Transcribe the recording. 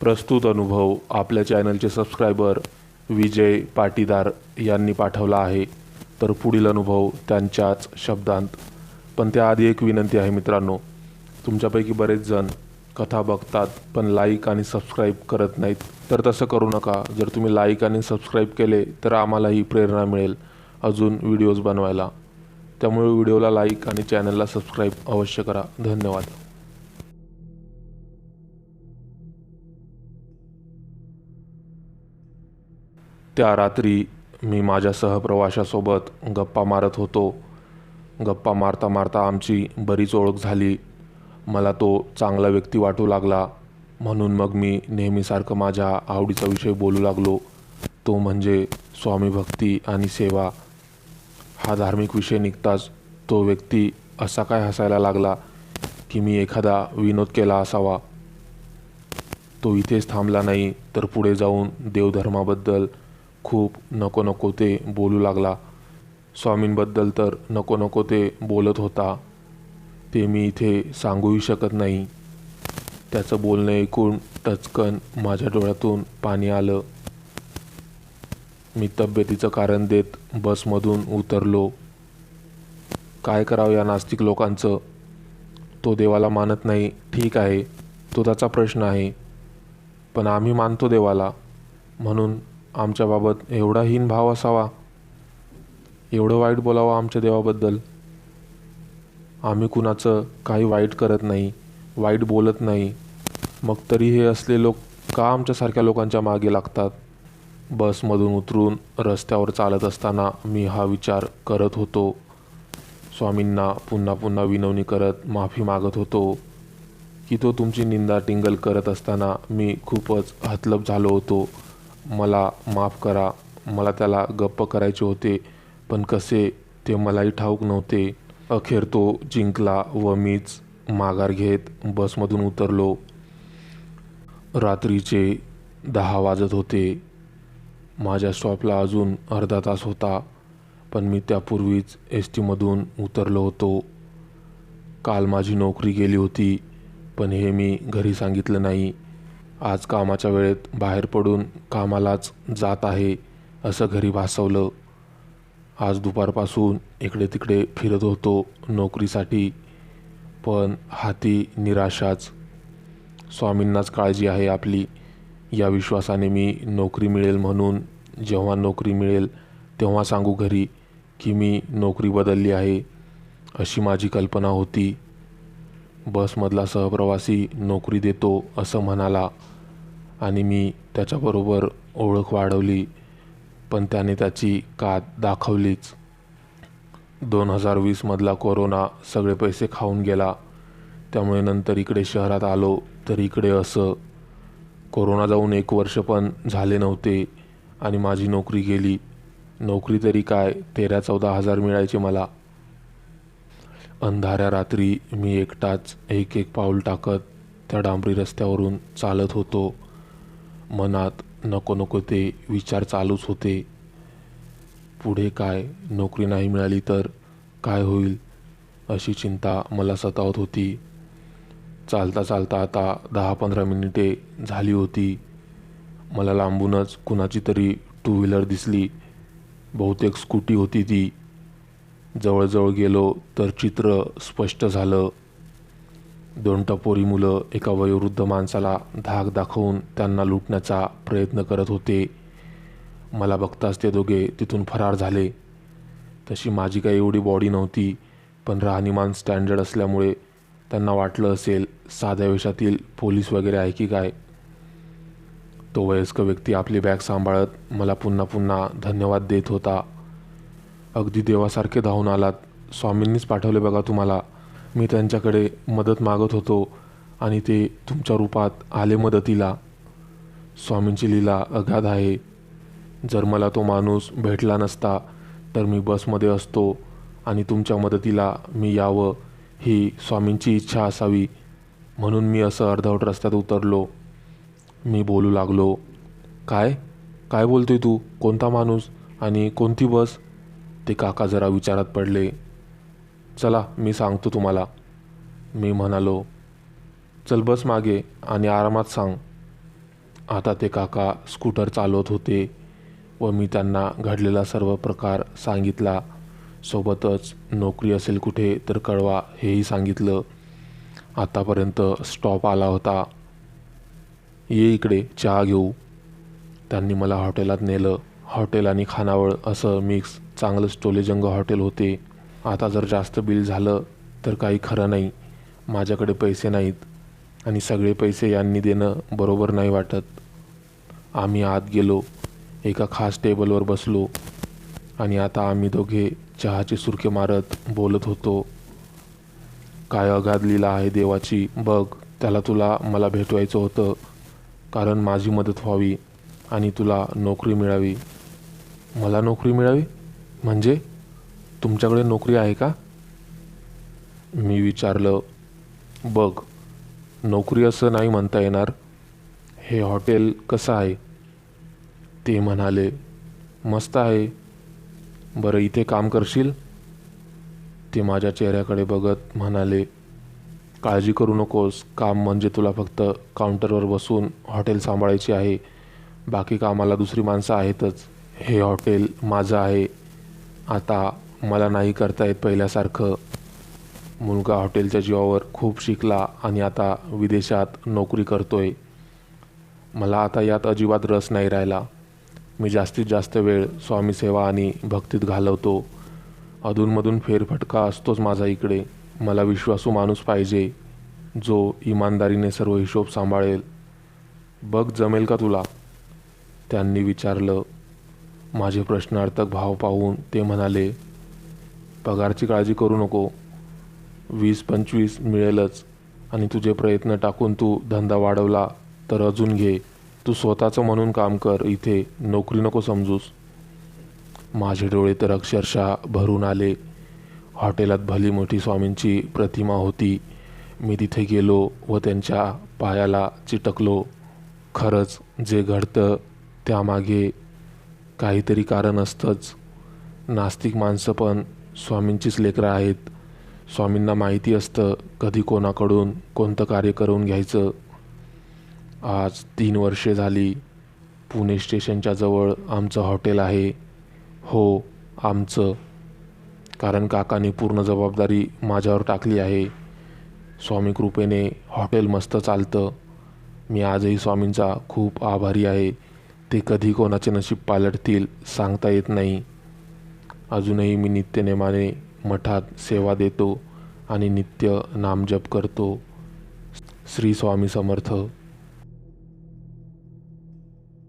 प्रस्तुत अनुभव आपल्या चॅनलचे सबस्क्रायबर विजय पाटीदार यांनी पाठवला आहे. तर पुढील अनुभव त्यांच्याच शब्दांत. पण त्याआधी एक विनंती आहे मित्रांनो. तुमच्यापैकी बरेच जण कथा बघतात पण लाईक आणि सबस्क्राईब करत नाहीत. तर तसं करू नका. जर तुम्ही लाईक आणि सबस्क्राईब केले तर आम्हालाही प्रेरणा मिळेल अजून व्हिडिओज बनवायला. त्यामुळे व्हिडिओला लाईक आणि चॅनलला सबस्क्राईब अवश्य करा. धन्यवाद. त्या रात्री मी माझ्या सहप्रवाशासोबत गप्पा मारत होतो. गप्पा मारता मारता आमची बरीच ओळख झाली. मला तो चांगला व्यक्ती वाटू लागला. म्हणून मग मी नेहमीसारखं माझ्या आवडीचा विषय बोलू लागलो. तो म्हणजे स्वामी भक्ती आणि सेवा. हा धार्मिक विषय निघताच तो व्यक्ती असा काय हसायला लागला की मी एखादा विनोद केला असावा. तो इथेच थांबला नाही तर पुढे जाऊन देवधर्माबद्दल खूप नको नको ते बोलू लागला. स्वामींबद्दल तर नको नको ते बोलत होता. ते मी इथे सांगूही शकत नाही. त्याचं बोलणं ऐकून टचकन माझ्या डोळ्यातून पाणी आलं. मी तब्येतीचं कारण देत बसमधून उतरलो. काय करावं या नास्तिक लोकांचं? तो देवाला मानत नाही ठीक आहे. तो त्याचा प्रश्न आहे. पण आम्ही मानतो देवाला. म्हणून आमच्याबाबत एवढा हीन भाव असावा एवढं वाईट बोलावं आमच्या देवाबद्दल. आम्ही कुणाचं काही वाईट करत नाही वाईट बोलत नाही. मग तरी हे असले लोक का आमच्यासारख्या लोकांच्या मागे लागतात? बसमधून उतरून रस्त्यावर चालत असताना मी हा विचार करत होतो. स्वामींना पुन्हा पुन्हा विनवणी करत माफी मागत होतो. की तो तुमची निंदा टिंगल करत असताना मी खूपच हतलब झालो होतो. मला माफ करा. मला त्याला गप्प करायचे होते पण कसे ते मलाही ठाऊक नव्हते. अखेर तो जिंकला व मीच माघार घेत बसमधून उतरलो. रात्रीचे दहा वाजत होते. माझ्या स्टॉपला अजून अर्धा तास होता पण मी त्यापूर्वीच एस टीमधून उतरलो होतो. काल माझी नोकरी गेली होती पण हे मी घरी सांगितलं नाही. आज कामाच्या वेळेत बाहेर पडून कामालाच जात आहे असं घरी भासवलं आज दुपारपासून इकडे तिकडे फिरत होतो नोकरीसाठी पण हाती निराशाच. स्वामींनाच काळजी आहे आपली. या विश्वासाने मी नोकरी मिळेल म्हणून जेव्हा नोकरी मिळेल तेव्हा सांगू घरी की मी नोकरी बदलली आहे अशी माझी कल्पना होती. बसमधला सहप्रवासी नोकरी देतो असं म्हणाला. आणि मी त्याच्याबरोबर ओळख वाढवली पण त्याने त्याची कात दाखवलीच. दोन हजार वीसमधला कोरोना सगळे पैसे खाऊन गेला. त्यामुळे नंतर इकडे शहरात आलो तर इकडे असं. कोरोना जाऊन एक वर्ष पण झाले नव्हते आणि माझी नोकरी गेली. नोकरी तरी काय तेरा चौदा हजार मिळायचे मला. अंधाऱ्या रात्री मी एकटाच एक एक पाऊल टाकत त्या डांबरी रस्त्यावरून चालत होतो. मनात नको नको ते विचार चालूच होते. पुढे काय? नोकरी नाही मिळाली तर काय होईल? अशी चिंता मला सतावत होती. चालता चालता आता दहा पंधरा मिनिटे झाली होती. मला लांबूनच कुणाची तरी टू व्हीलर दिसली. बहुतेक स्कूटी होती ती. जवळजवळ गेलो तर चित्र स्पष्ट झालं. दोन टपोरी मुलं एका वयोवृद्ध माणसाला धाक दाखवून त्यांना लुटण्याचा प्रयत्न करत होते. मला बघताच ते दोघे तिथून फरार झाले. तशी माझी काही एवढी बॉडी नव्हती पण राहणीमान स्टँडर्ड असल्यामुळे त्यांना वाटलं असेल साध्या वेशातील पोलीस वगैरे आहे की काय. तो वयस्क व्यक्ती आपली बॅग सांभाळत मला पुन्हा पुन्हा धन्यवाद देत होता. अगदी देवासारखे धावून आलात. स्वामींनीच पाठवले बघा तुम्हाला. मी त्यांच्याकडे मदत मागत होतो आणि ते तुमच्या रूपात आले मदतीला. स्वामींची लीला अगाध आहे. जर मला तो माणूस भेटला नसता तर मी बसमध्ये असतो आणि तुमच्या मदतीला मी यावं ही स्वामींची इच्छा असावी. म्हणून मी असं अर्धवट रस्त्यात उतरलो. मी बोलू लागलो काय? काय बोलतोय तू? कोणता माणूस? आणि कोणती बस? ते काका जरा विचारात पडले. चला मी सांगतो तुम्हाला. मी म्हणालो चल बस मागे आणि आरामात सांग. आता ते काका स्कूटर चालवत होते व मी त्यांना घडलेला सर्व प्रकार सांगितला. सोबतच नोकरी असेल कुठे तर कळवा हेही सांगितलं. आतापर्यंत स्टॉप आला होता. ये इकडे चहा घेऊ. त्यांनी मला हॉटेलात नेलं. हॉटेल आणि खानावळ असं मिक्स चांगलं स्टोलेजंग हॉटेल होते. आता जर जास्त बिल झालं तर काही खरं नाही. माझ्याकडे पैसे नाहीत. आणि सगळे पैसे यांनी देणं बरोबर नाही वाटत. आम्ही आत गेलो. एका खास टेबलवर बसलो. आणि आता आम्ही दोघे चहाचे सुरके मारत बोलत होतो. काय अगाध लिला आहे देवाची? बघ त्याला तुला मला भेटवायचं होतं. कारण माझी मदत व्हावी आणि तुला नोकरी मिळावी. मला नोकरी मिळावी? म्हणजे तुमच्याकडे नोकरी आहे का? मी विचारलं बघ नोकरी असं नाही म्हणता येणार. हे हॉटेल कसं आहे? ते म्हणाले मस्त आहे. बरं इथे काम करशील? ते माझ्या चेहऱ्याकडे बघत म्हणाले काळजी करू नकोस. काम म्हणजे तुला फक्त काउंटरवर बसून हॉटेल सांभाळायचे आहे. बाकी कामाला दुसरी माणसं आहेतच. हे हॉटेल माझं आहे. आता मला नाही करता येत पहिल्यासारखं. मुलगा हॉटेलच्या जीवावर खूप शिकला आणि आता विदेशात नोकरी करतोय. मला आता यात अजिबात रस नाही राहिला. मी जास्तीत जास्त वेळ स्वामीसेवा आणि भक्तीत घालवतो. अधूनमधून फेरफटका असतोच माझा इकडे. मला विश्वासू माणूस पाहिजे जो इमानदारीने सर्व हिशोब सांभाळेल. बघ जमेल का तुला? त्यांनी विचारलं. माझे प्रश्नार्थक भाव पाहून ते म्हणाले पगारची काळजी करू नको. वीस पंचवीस मिळेलच आणि तुझे प्रयत्न टाकून तू धंदा वाढवला तर अजून घे. तू स्वतःचं म्हणून काम कर इथे नोकरी नको समजूस. माझे डोळे तर अक्षरशः भरून आले. हॉटेलात भली मोठी स्वामींची प्रतिमा होती. मी तिथे गेलो व त्यांच्या पायाला चिटकलो. खरंच जे घडतं त्यामागे काहीतरी कारण असतंच. नास्तिक माणसं पण स्वामींचीच लेकरं आहेत. स्वामींना माहिती असतं कधी कोणाकडून कोणतं कार्य करून घ्यायचं. आज तीन वर्षे झाली. पुणे स्टेशनच्या जवळ आमचं हॉटेल आहे. हो आमचं. कारण काकाने पूर्ण जबाबदारी माझ्यावर टाकली आहे. स्वामी कृपेने हॉटेल मस्त चालतं. मी आजही स्वामींचा खूप आभारी आहे. ते कधी कोणाचे नशीब पालटतील सांगता येत नाही. अजूनही मी नित्यनेमाने मठात सेवा देतो आणि नित्य नामजप करतो. श्री स्वामी समर्थ.